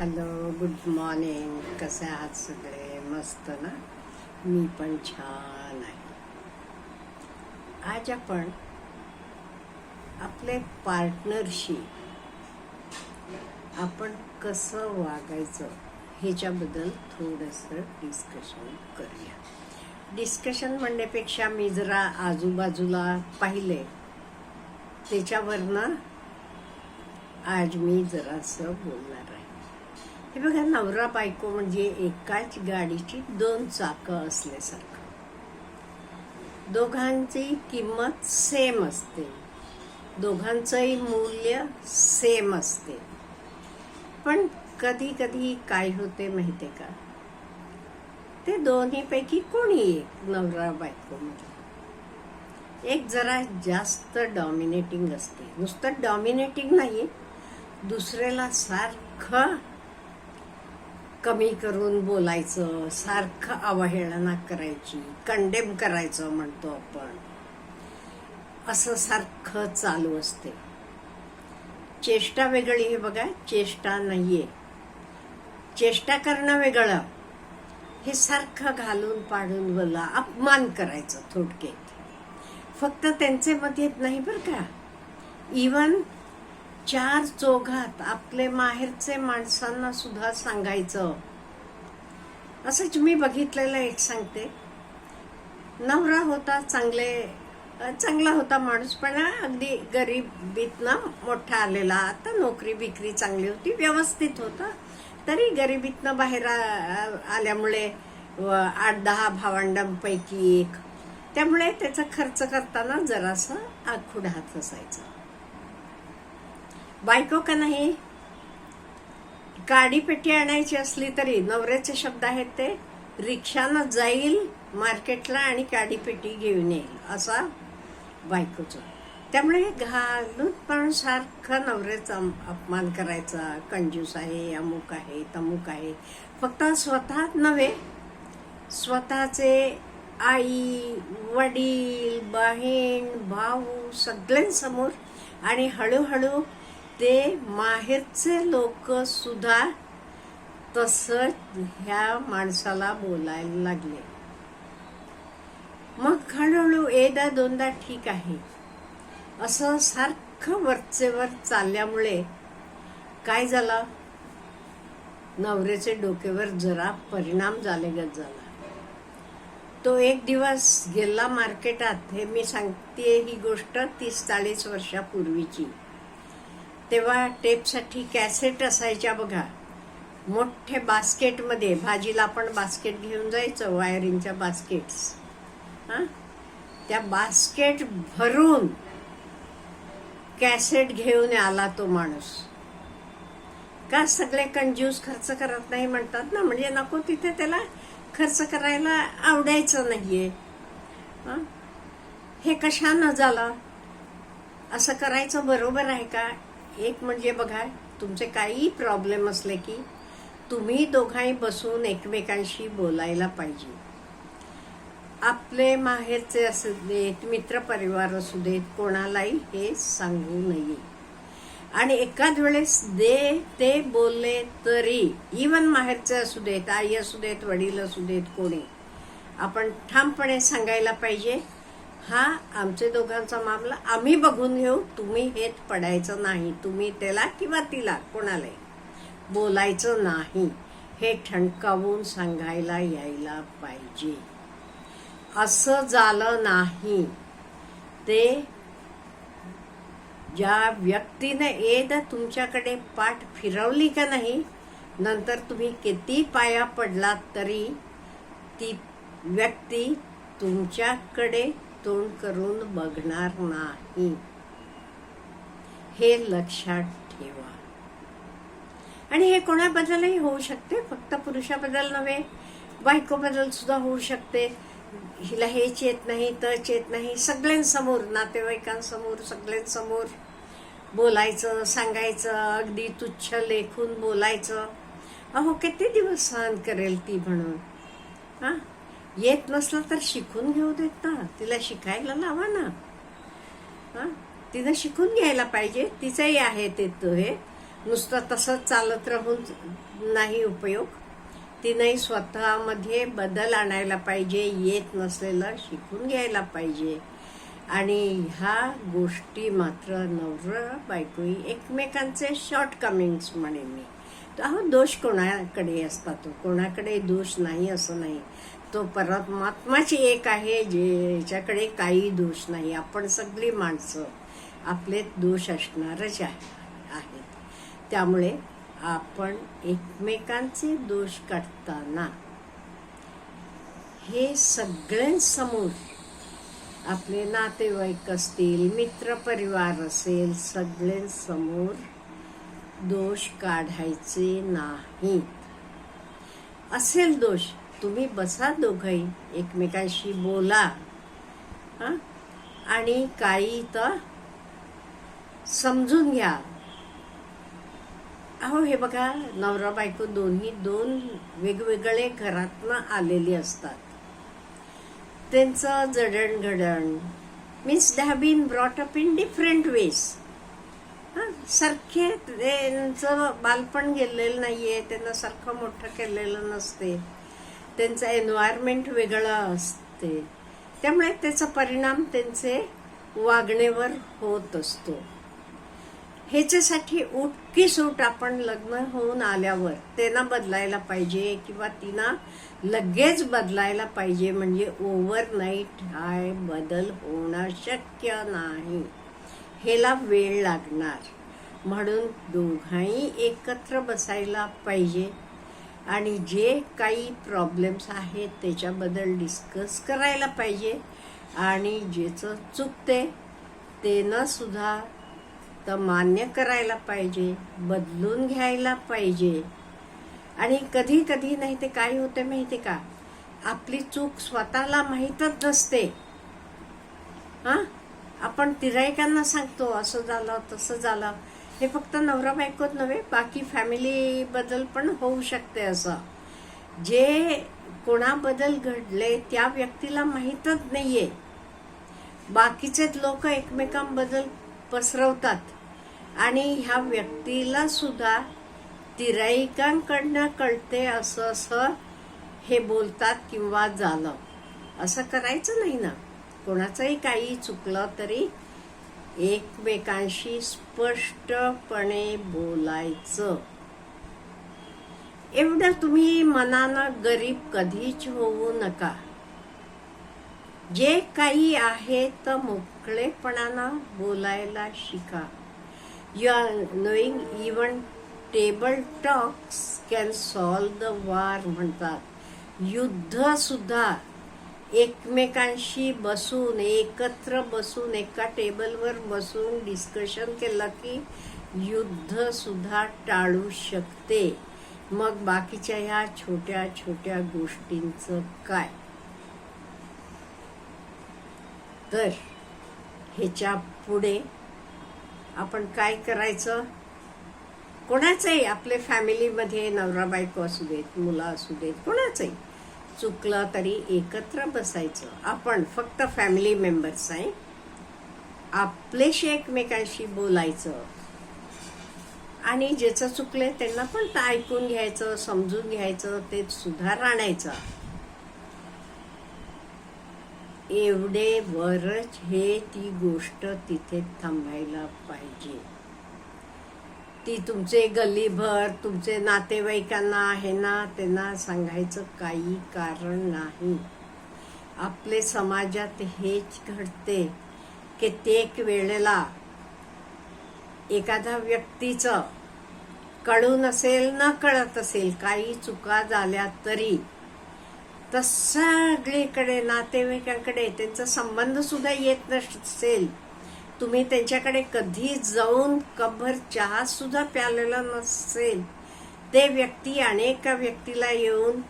Hello good morning कसे आहात सगळे? मस्त ना? मी पण छान आहे. आज आपण आपले पार्टनरशी आपण कसं वागायचं ह्याच्याबद्दल थोडंसं डिस्कशन करूया. डिस्कशन म्हणण्यापेक्षा मी जरा आजूबाजूला पाहिले त्याच्यावरनं आज मी जरासं बोलणार आहे. हे बघा नवरा बायको म्हणजे एकाच गाडीची दोन चाकं असल्यासारखं. दोघांची किंमत सेम असते. दोघांचंही मूल्य सेम असते. पण कधी कधी काय होते माहिती का? ते दोन्हीपैकी कोणी एक नवरा बायको म्हणजे. एक जरा जास्त डॉमिनेटिंग असते. नुसतं डॉमिनेटिंग नाही दुसऱ्याला सारखं कमी करून बोलायचं सारखं अवहेलना करायची कंडेम करायचं म्हणतो आपण. असं सारखं चालू असते. चेष्टा वेगळी हे बघा चेष्टा नाहीये. चेष्टा करणं वेगळं. हे सारखं घालून पाडून बोला अपमान करायचं थोडक्यात. फक्त त्यांचे मत येत नाही बरं का. इवन चार चौघात आपले माहेरचे माणसांना सुद्धा सांगायचं. असंच मी बघितलेलं एक सांगते. नवरा होता चांगले चांगला होता माणूस पण अगदी गरिबीतनं मोठा आलेला. आता नोकरी बिकरी चांगली होती व्यवस्थित होता. तरी गरिबीतनं बाहेर आल्यामुळे आठ दहा भावंडांपैकी एक. त्यामुळे त्याचा खर्च करताना जरासं आखूड हात असायचा. बायको का नाही? गाडी पेटी आणायची असली तरी नवऱ्याचे शब्द आहेत ते रिक्षानं जाईल मार्केटला आणि गाडी पेटी घेऊन येईल असा बायकोचं. त्यामुळे घालून पण सारखं नवऱ्याचा अपमान करायचा. कंजूस आहे अमुक आहे तमुक आहे. फक्त स्वतः नव्हे स्वतःचे आई वडील बहीण भाऊ सगळ्यांसमोर आणि हळूहळू ते माहेरचे लोक सुद्धा तसं ह्या माणसाला बोलायला लागले. मग हळूहळू एकदा दोनदा ठीक आहे. असं सारखं वरचेवर चालल्यामुळे काय झालं? नवऱ्याचे डोक्यावर जरा परिणाम झालेलाच झाला. तो एक दिवस गेला मार्केटात. हे मी सांगते ही गोष्ट तीस चाळीस वर्षापूर्वीची. तेव्हा टेपसाठी कॅसेट असायच्या बघा. मोठे बास्केटमध्ये भाजीला आपण बास्केट घेऊन जायचं वायरिंगच्या बास्केट्स. हां? त्या बास्केट भरून कॅसेट घेऊन आला तो माणूस. का सगळे कंज्यूस खर्च करत नाही म्हणतात ना? म्हणजे नको तिथे त्याला खर्च करायला आवडायचं नाहीये. हे कशानं झालं? असं करायचं बरोबर आहे का? एक म्हणजे बघा तुमचे काही प्रॉब्लेम असले की तुम्ही दोघांनी बसून एकमेकांशी बोलायला पाहिजे. आपले माहेरचे असू देत मित्रपरिवार असू देत कोणालाही हे सांगू नये. आणि एकाच वेळेस दे ते बोलले तरी इवन माहेरचे असू देत आई असू देत वडील असू देत कोणी आपण ठामपणे सांगायला पाहिजे हा आमचे दोघांचा मामला आम्ही बघून घेऊ. तुम्ही हेच पडायचं नाही. तुम्ही त्याला किंवा तिला कोणालाही. बोलायचं नाही. हे ठणकावून सांगायला यायला पाहिजे. असं झालं नाही. ते ज्या व्यक्तीने एकदा तुमच्याकडे पाठ फिरवली का नाही नंतर तुम्ही किती पाया पडलात तरी ती व्यक्ती तुमच्याकडे तोंड करून बघणार नाही. हे लक्षात ठेवा. आणि हे कोणाबद्दलही होऊ शकते फक्त पुरुषाबद्दल नव्हे बायकोबद्दल सुद्धा होऊ शकते. हिला हेच येत नाही तच येत नाही सगळ्यांसमोर नातेवाईकांसमोर सगळ्यांसमोर बोलायचं सांगायचं अगदी तुच्छ लेखून बोलायचं. अहो किती दिवस सहन करेल ती म्हणून? हां? येत नसलं तर शिकून घेऊ देत ना. तिला शिकायला लावा ना. हा? तिनं शिकून घ्यायला पाहिजे. तिचंही आहे ते तो हे. नुसतं तसंच चालत राहून नाही उपयोग. तिनंही स्वतःमध्ये बदल आणायला पाहिजे. येत नसलेलं शिकून घ्यायला पाहिजे. आणि ह्या गोष्टी मात्र नवरा बायकोई एकमेकांचे शॉर्ट कमिंग्स म्हणेन मी. तर अहो दोष कोणाकडे असतात? कोणाकडे दोष नाही असं नाही. तो परमात्माची एक आहे ज्याच्याकडे काही दोष नाही. आपण सगळी माणसं आपले दोष असणारच आहे आहेत. त्यामुळे आपण एकमेकांचे दोष काढताना हे सगळ्यांसमोर आपले नातेवाईक असतील मित्रपरिवार असेल सगळ्यांसमोर दोष काढायचे नाहीत. असेल दोष तुम्ही बसा दोघंही. एकमेकांशी बोला. हां? आणि काही तर समजून घ्या. अहो हे बघा नवरा बायको दोन्ही दोन वेगवेगळे घरातनं आलेले असतात. त्यांचं जडणघडण. Means they have been brought up in different ways हां? सारखे त्यांचं बालपण गेलेलं नाही आहे त्यांना सारखं मोठं केलेलं नसते. त्यांचं एन्व्हायरमेंट वेगळं असते. त्यामुळे त्याचा परिणाम त्यांचे वागणेवर होत असतो. ह्याच्यासाठी उठकी सूट आपण लग्न होऊन आल्यावर त्यांना बदलायला पाहिजे किंवा तिना लगेच बदलायला पाहिजे म्हणजे ओव्हरनाईट हाय बदल होणं शक्य नाही. ह्याला वेळ लागणार. म्हणून दोघांही एकत्र बसायला पाहिजे. आणि जे काही प्रॉब्लेम्स आहेत त्याच्याबद्दल डिस्कस करायला पाहिजे. आणि ज्याचं चुकते ते न सुद्धा तर मान्य करायला पाहिजे बदलून घ्यायला पाहिजे. आणि कधी कधी नाही ते काय होते माहिती का? आपली चूक स्वतःला माहीतच नसते. हां? आपण तिरायकांना सांगतो असं झालं तसं झालं. हे फक्त नवरा बायकोच नव्हे बाकी फॅमिलीबद्दल पण होऊ शकते असं. जे कोणाबद्दल घडले त्या व्यक्तीला माहीतच नाहीये. बाकीचे लोक एकमेकांबद्दल पसरवतात. आणि ह्या व्यक्तीला सुद्धा तिराईकांकडनं कळते असं असं हे बोलतात किंवा झालं. असं करायचं नाही ना. कोणाचंही काही चुकलं तरी एकमेकांशी स्पष्टपणे बोलायचं. एवढं तुम्ही मनानं गरीब कधीच होऊ नका. जे काही आहे तर मोकळेपणानं बोलायला शिका. You are knowing even table talks can solve the war म्हणतात. युद्धसुद्धा एकमेकांशी बसून एकत्र बसून एका टेबलवर बसून डिस्कशन केलं की युद्धसुद्धा टाळू शकते. मग बाकीच्या ह्या छोट्या छोट्या गोष्टींचं काय? तर ह्याच्या पुढे आपण काय करायचं? कोणाचंही आपले फॅमिलीमध्ये नवरा बायको असू देत मुलं असू देत कोणाचंही. चुकलं तरी एकत्र बसायचं. आपण फक्त फॅमिली मेंबर्स आहे. आपलेशी एकमेकांशी बोलायचं. आणि ज्याचं चुकले त्यांना पण ते ऐकून घ्यायचं समजून घ्यायचं ते सुधार आणायचं एवढे वरच हे ती गोष्ट तिथे थांबायला पाहिजे. ती तुमचे गल्लीभर तुमचे नातेवाईकांना आहे ना त्यांना सांगायचं काही कारण नाही. आपले समाजात हेच घडते कित्येक वेळेला. एखाद्या व्यक्तीचं कळून असेल न कळत असेल काही चुका झाल्या तरी तर सगळीकडे नातेवाईकांकडे त्यांचा संबंधसुद्धा येत नसेल. तुम्ही त्यांच्याकडे कधी जाऊन कपभर चहा सुद्धा प्यालेला नसेल. ते व्यक्ती अनेक व्यक्तीला येऊन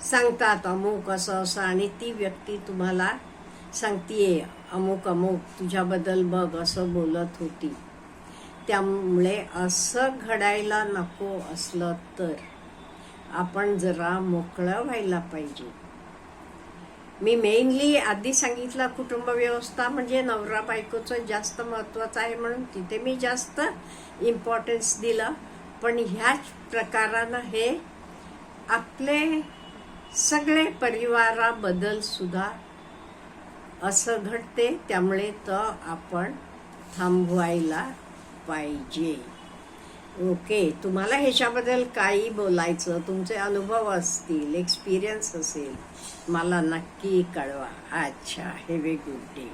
सांगतात अमुक असं असं आणि ती व्यक्ती तुम्हाला सांगतीये अमुक अमुक तुझ्याबद्दल बघ असं बोलत होती. त्यामुळे असं घडायला नको असलं तर. आपण जरा मोकळं व्हायला पाहिजे. मी मेनली आधी सांगितलं कुटुंब व्यवस्था म्हणजे नवरा बायकोचं जास्त महत्त्वाचं आहे म्हणून तिथे मी जास्त इम्पॉर्टन्स दिलं. पण ह्याच प्रकारानं हे आपले सगळे परिवाराबद्दल सुद्धा असं घडते त्यामुळे तर आपण थांबवायला पाहिजे. ओके तुम्हाला ह्याच्याबद्दल काही बोलायचं तुमचे अनुभव असतील एक्सपिरियन्स असेल मला नक्की कळवा. अच्छा हॅव ए गुड डे